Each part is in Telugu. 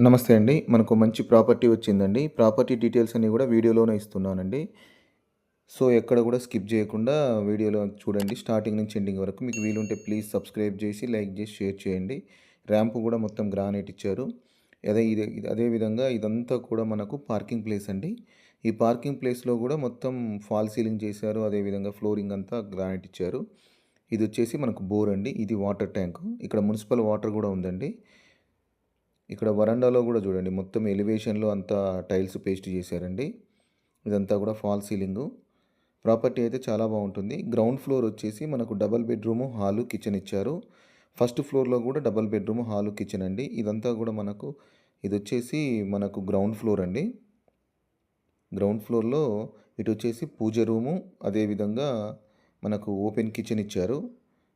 నమస్తే అండి. మనకు మంచి ప్రాపర్టీ వచ్చిందండి. ప్రాపర్టీ డీటెయిల్స్ అన్నీ కూడా వీడియోలోనే ఇస్తున్నానండి. సో, ఎక్కడ కూడా స్కిప్ చేయకుండా వీడియోలో చూడండి. స్టార్టింగ్ నుంచి ఎండింగ్ వరకు. మీకు వీలుంటే ప్లీజ్ సబ్స్క్రైబ్ చేసి, లైక్ చేసి, షేర్ చేయండి. ర్యాంప్ కూడా మొత్తం గ్రానైట్ ఇచ్చారు. అదే ఇది అదే విధంగా ఇదంతా కూడా మనకు పార్కింగ్ ప్లేస్ అండి. ఈ పార్కింగ్ ప్లేస్‌లో కూడా మొత్తం ఫాల్ సీలింగ్ చేశారు. అదే విధంగా ఫ్లోరింగ్ అంతా గ్రానైట్ ఇచ్చారు. ఇది వచ్చేసి మనకు బోర్ అండి. ఇది వాటర్ ట్యాంక్. ఇక్కడ మున్సిపల్ వాటర్ కూడా ఉందండి. ఇక్కడ వరండాలో కూడా చూడండి మొత్తం ఎలివేషన్‌లో అంతా టైల్స్ పేస్ట్ చేశారండి. ఇదంతా కూడా ఫాల్ సీలింగు. ప్రాపర్టీ అయితే చాలా బాగుంటుంది. గ్రౌండ్ ఫ్లోర్ వచ్చేసి మనకు డబల్ బెడ్‌రూము, హాలు, కిచెన్ ఇచ్చారు. ఫస్ట్ ఫ్లోర్‌లో కూడా డబల్ బెడ్‌రూము, హాలు, కిచెన్ అండి. ఇదంతా కూడా మనకు ఇది వచ్చేసి మనకు గ్రౌండ్ ఫ్లోర్ అండి. గ్రౌండ్ ఫ్లోర్‌లో ఇటు వచ్చేసి పూజ రూము, అదే విధంగా మనకు ఓపెన్ కిచెన్ ఇచ్చారు.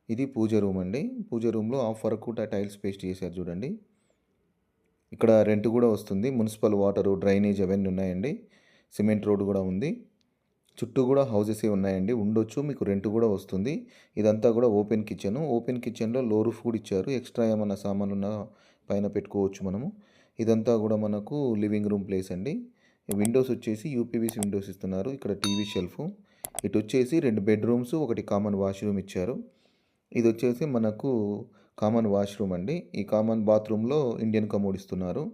ఇది పూజ రూమ్ అండి. పూజ రూమ్‌లో ఆఫ్ వరకు టైల్స్ పేస్ట్ చేశారు చూడండి. ఇక్కడ రెంట్ కూడా వస్తుంది. మున్సిపల్ వాటరు, డ్రైనేజ్ అవన్నీ ఉన్నాయండి. సిమెంట్ రోడ్ కూడా ఉంది. చుట్టూ కూడా హౌసెసే ఉన్నాయండి. ఉండొచ్చు. మీకు రెంట్ కూడా వస్తుంది. ఇదంతా కూడా ఓపెన్ కిచెను. ఓపెన్ కిచెన్‌లో లో రూఫ్ కూడా ఇచ్చారు. ఎక్స్ట్రా ఏమన్నా సామాన్లున్నా పైన పెట్టుకోవచ్చు మనము. ఇదంతా కూడా మనకు లివింగ్ రూమ్ ప్లేస్ అండి. విండోస్ వచ్చేసి యూపీవీసీ విండోస్ ఇస్తున్నారు. ఇక్కడ టీవీ షెల్ఫ్. ఇటొచ్చేసి 2 బెడ్‌రూమ్స్, ఒకటి కామన్ వాష్‌రూమ్ ఇచ్చారు. ఇది వచ్చేసి మనకు కామన్ వాష్‌రూమ్ అండి. ఈ కామన్ బాత్రూంలో ఇండియన్ కమోడ్ ఇస్తున్నారు.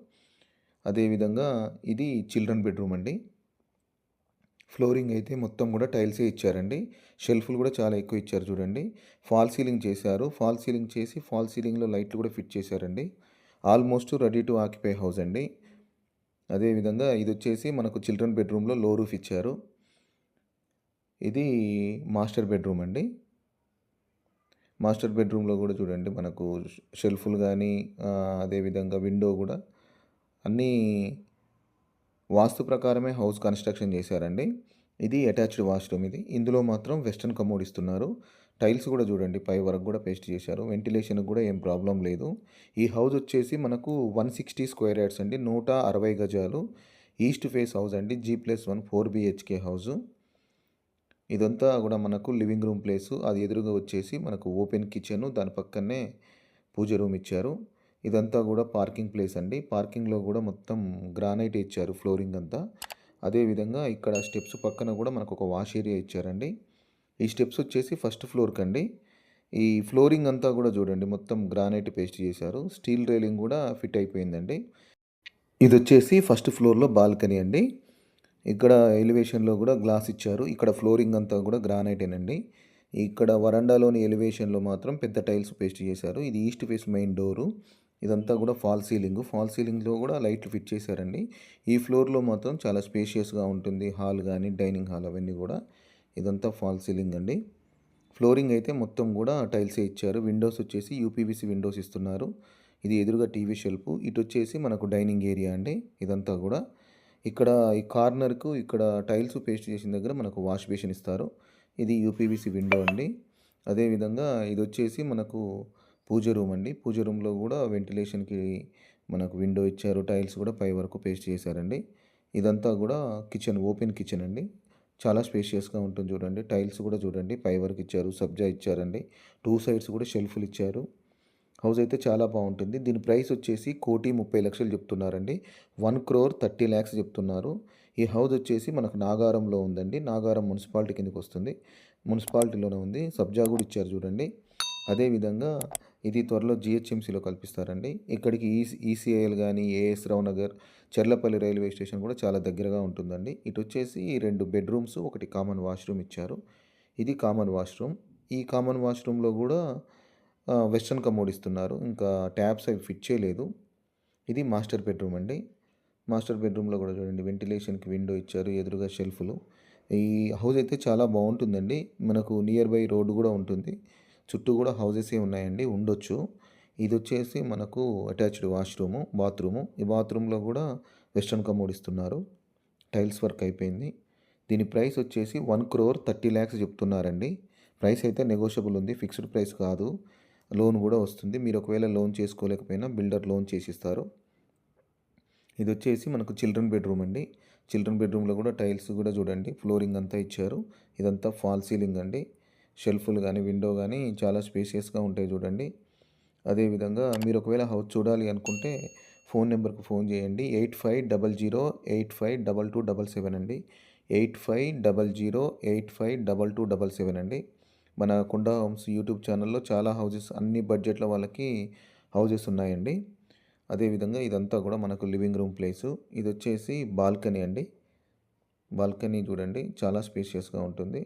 అదేవిధంగా ఇది చిల్డ్రన్ బెడ్‌రూమ్ అండి. ఫ్లోరింగ్ అయితే మొత్తం కూడా టైల్సే ఇచ్చారండి. షెల్ఫ్‌లు కూడా చాలా ఎక్కువ ఇచ్చారు చూడండి. ఫాల్ సీలింగ్ చేశారు. ఫాల్ సీలింగ్ చేసి ఫాల్ సీలింగ్‌లో లైట్లు కూడా ఫిట్ చేశారండి. Almost ready to occupy house అండి. అదేవిధంగా ఇది వచ్చేసి మనకు చిల్డ్రన్ బెడ్‌రూమ్‌లో లో రూఫ్ ఇచ్చారు. ఇది మాస్టర్ బెడ్‌రూమ్ అండి. మాస్టర్ బెడ్‌రూమ్‌లో కూడా చూడండి మనకు షెల్ఫ్‌లు కానీ అదేవిధంగా విండో కూడా అన్నీ వాస్తు ప్రకారమే హౌస్ కన్‌స్ట్రక్షన్ చేశారండి. ఇది అటాచ్డ్ వాష్‌రూమ్ ఇది. ఇందులో మాత్రం వెస్ట్రన్ కమోడ్ ఇస్తున్నారు. టైల్స్ కూడా చూడండి పై వరకు కూడా పేస్ట్ చేశారు. వెంటిలేషన్‌కి కూడా ఏం ప్రాబ్లం లేదు. ఈ హౌస్ వచ్చేసి మనకు 160 స్క్వేర్ యార్డ్స్ అండి. 160 గజాలు. ఈస్ట్ ఫేస్ హౌస్ అండి. G plus one four BHK house ఇదంతా కూడా మనకు లివింగ్ రూమ్ ప్లేసు. అది ఎదురుగా వచ్చేసి మనకు ఓపెన్ కిచెను. దాని పక్కనే పూజ రూమ్ ఇచ్చారు. ఇదంతా కూడా పార్కింగ్ ప్లేస్ అండి. పార్కింగ్‌లో కూడా మొత్తం గ్రానైట్ ఇచ్చారు ఫ్లోరింగ్ అంతా. అదే విధంగా ఇక్కడ స్టెప్స్ పక్కన కూడా మనకు ఒక వాష్ ఏరియా ఇచ్చారండి. ఈ స్టెప్స్ వచ్చేసి ఫస్ట్ ఫ్లోర్‌కండి. ఈ ఫ్లోరింగ్ అంతా కూడా చూడండి మొత్తం గ్రానైట్ పేస్ట్ చేశారు. స్టీల్ రైలింగ్ కూడా ఫిట్ అయిపోయిందండి. ఇది వచ్చేసి ఫస్ట్ ఫ్లోర్‌లో బాల్కనీ అండి. ఇక్కడ ఎలివేషన్‌లో కూడా గ్లాస్ ఇచ్చారు. ఇక్కడ ఫ్లోరింగ్ అంతా కూడా గ్రానైటేనండి. ఇక్కడ వరండాలోని ఎలివేషన్‌లో మాత్రం పెద్ద టైల్స్ పేస్ట్ చేశారు. ఇది ఈస్ట్ ఫేస్ మెయిన్ డోరు. ఇదంతా కూడా ఫాల్ సీలింగ్ ఫాల్ సీలింగ్‌లో కూడా లైట్లు ఫిట్ చేశారండి. ఈ ఫ్లోర్‌లో మాత్రం చాలా స్పేషియస్‌గా ఉంటుంది. హాల్ కానీ డైనింగ్ హాల్ అవన్నీ కూడా. ఇదంతా ఫాల్ సీలింగ్ అండి. ఫ్లోరింగ్ అయితే మొత్తం కూడా టైల్సే ఇచ్చారు. విండోస్ వచ్చేసి యూపీవీసీ విండోస్ ఇస్తున్నారు. ఇది ఎదురుగా టీవీ షెల్ఫ్. ఇటు వచ్చేసి మనకు డైనింగ్ ఏరియా అండి. ఇదంతా కూడా. ఇక్కడ ఈ కార్నర్‌కు ఇక్కడ టైల్స్ పేస్ట్ చేసిన దగ్గర మనకు వాష్ బేసిన్ ఇస్తారు. ఇది యూపీవీసీ విండో అండి. అదేవిధంగా ఇది వచ్చేసి మనకు పూజ రూమ్ అండి. పూజ రూమ్‌లో కూడా వెంటిలేషన్‌కి మనకు విండో ఇచ్చారు. టైల్స్ కూడా పై వరకు పేస్ట్ చేశారండి. ఇదంతా కూడా కిచెన్ ఓపెన్ కిచెన్ అండి. చాలా స్పేషియస్‌గా ఉంటుంది చూడండి. టైల్స్ కూడా చూడండి పై వరకు ఇచ్చారు. సబ్జా ఇచ్చారండి. టూ సైడ్స్ కూడా షెల్ఫ్‌లు ఇచ్చారు. హౌస్ అయితే చాలా బాగుంటుంది. దీని ప్రైస్ వచ్చేసి 1,30,00,000 చెప్తున్నారండి. 1,30,00,000 చెప్తున్నారు. ఈ హౌస్ వచ్చేసి మనకు నాగారంలో ఉందండి. నాగారం మున్సిపాలిటీ కిందకి వస్తుంది. మున్సిపాలిటీలోనే ఉంది. సబ్జా కూడా ఇచ్చారు చూడండి. అదే విధంగా ఇది త్వరలో జిహెచ్ఎంసీలో కల్పిస్తారండి. ఇక్కడికి ఈసీ ఈసీఐఎల్ కానీ AS Rao Nagar, Cherlapally railway station కూడా చాలా దగ్గరగా ఉంటుందండి. ఇటు వచ్చేసి రెండు బెడ్‌రూమ్స్, ఒకటి కామన్ వాష్‌రూమ్ ఇచ్చారు. ఇది కామన్ వాష్‌రూమ్. ఈ కామన్ వాష్‌రూమ్‌లో కూడా వెస్ట్రన్ కమోడ్ ఇస్తున్నారు. ఇంకా ట్యాప్స్ అవి ఫిట్ చేయలేదు. ఇది మాస్టర్ బెడ్‌రూమ్ అండి. మాస్టర్ బెడ్‌రూమ్‌లో కూడా చూడండి వెంటిలేషన్‌కి విండో ఇచ్చారు. ఎదురుగా షెల్ఫ్‌లు. ఈ హౌస్ అయితే చాలా బాగుంటుందండి. మనకు నియర్ బై రోడ్డు కూడా ఉంటుంది. చుట్టూ కూడా హౌజెసే ఉన్నాయండి. ఉండొచ్చు. ఇదొచ్చేసి మనకు అటాచ్డ్ వాష్‌రూము, బాత్రూము. ఈ బాత్రూంలో కూడా వెస్ట్రన్ కమోడ్ ఇస్తున్నారు. టైల్స్ వర్క్ అయిపోయింది. దీని ప్రైస్ వచ్చేసి 1,30,00,000 చెప్తున్నారండి. ప్రైస్ అయితే నెగోషియబుల్ ఉంది. ఫిక్స్డ్ ప్రైస్ కాదు. లోన్ కూడా వస్తుంది. మీరు ఒకవేళ లోన్ చేసుకోలేకపోయినా బిల్డర్ లోన్ చేసిస్తారు. ఇదొచ్చేసి మనకు చిల్డ్రన్ బెడ్‌రూమ్ అండి. చిల్డ్రన్ బెడ్‌రూమ్‌లో కూడా టైల్స్ కూడా చూడండి ఫ్లోరింగ్ అంతా ఇచ్చారు. ఇదంతా ఫాల్ సీలింగ్ అండి. షెల్ఫ్‌లు కానీ విండో కానీ చాలా స్పేషియస్‌గా ఉంటాయి చూడండి. అదేవిధంగా మీరు ఒకవేళ హౌస్ చూడాలి అనుకుంటే ఫోన్ నెంబర్‌కి ఫోన్ చేయండి. 8500852277 అండి. 8500852277 అండి. మన కుండా హోమ్స్ యూట్యూబ్ ఛానల్‌లో చాలా హౌజెస్ అన్ని బడ్జెట్‌ల వాళ్ళకి హౌజెస్ ఉన్నాయండి. అదేవిధంగా ఇదంతా కూడా మనకు లివింగ్ రూమ్ ప్లేసు. ఇది వచ్చేసి బాల్కనీ అండి. బాల్కనీ చూడండి చాలా స్పేషియస్‌గా ఉంటుంది.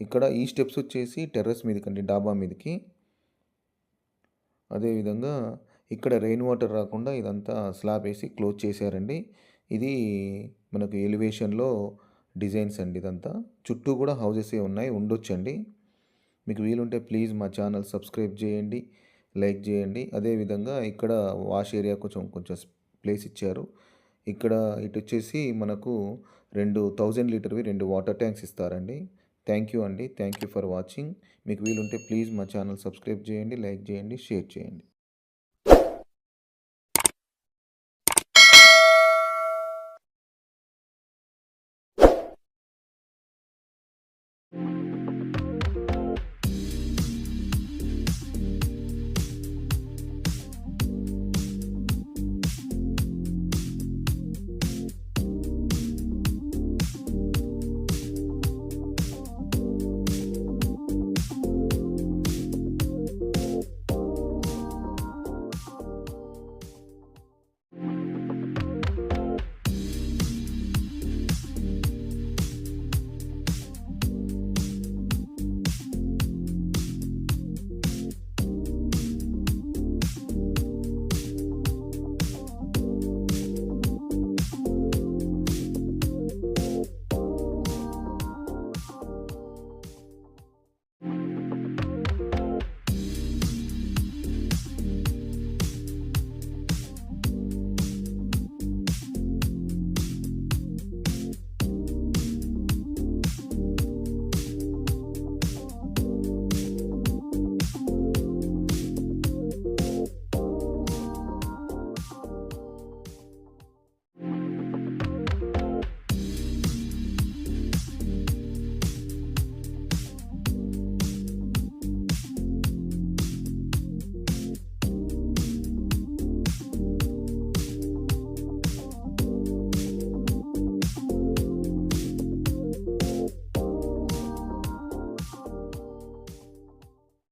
ఇక్కడ ఈ స్టెప్స్ వచ్చేసి టెర్రస్ మీదకండి డాబా మీదకి. అదేవిధంగా ఇక్కడ రెయిన్ వాటర్ రాకుండా ఇదంతా స్లాబ్ వేసి క్లోజ్ చేశారండి. ఇది మనకు ఎలివేషన్‌లో డిజైన్స్ అండి ఇదంతా. చుట్టూ కూడా హౌజెసే ఉన్నాయి. ఉండొచ్చండి. మీకు వీలుంటే ప్లీజ్ మా ఛానల్ సబ్స్క్రైబ్ చేయండి. లైక్ చేయండి. అదేవిధంగా ఇక్కడ వాష్ ఏరియా కొంచెం కొంచెం ప్లేస్ ఇచ్చారు. ఇక్కడ ఇటు వచ్చేసి మనకు 2 1000 లీటర్‌వి రెండు వాటర్ ట్యాంక్స్ ఇస్తారండి. థ్యాంక్ యూ అండి. Thank you for watching. మీకు వీలుంటే ప్లీజ్ మా ఛానల్ సబ్స్క్రైబ్ చేయండి. లైక్ చేయండి. షేర్ చేయండి.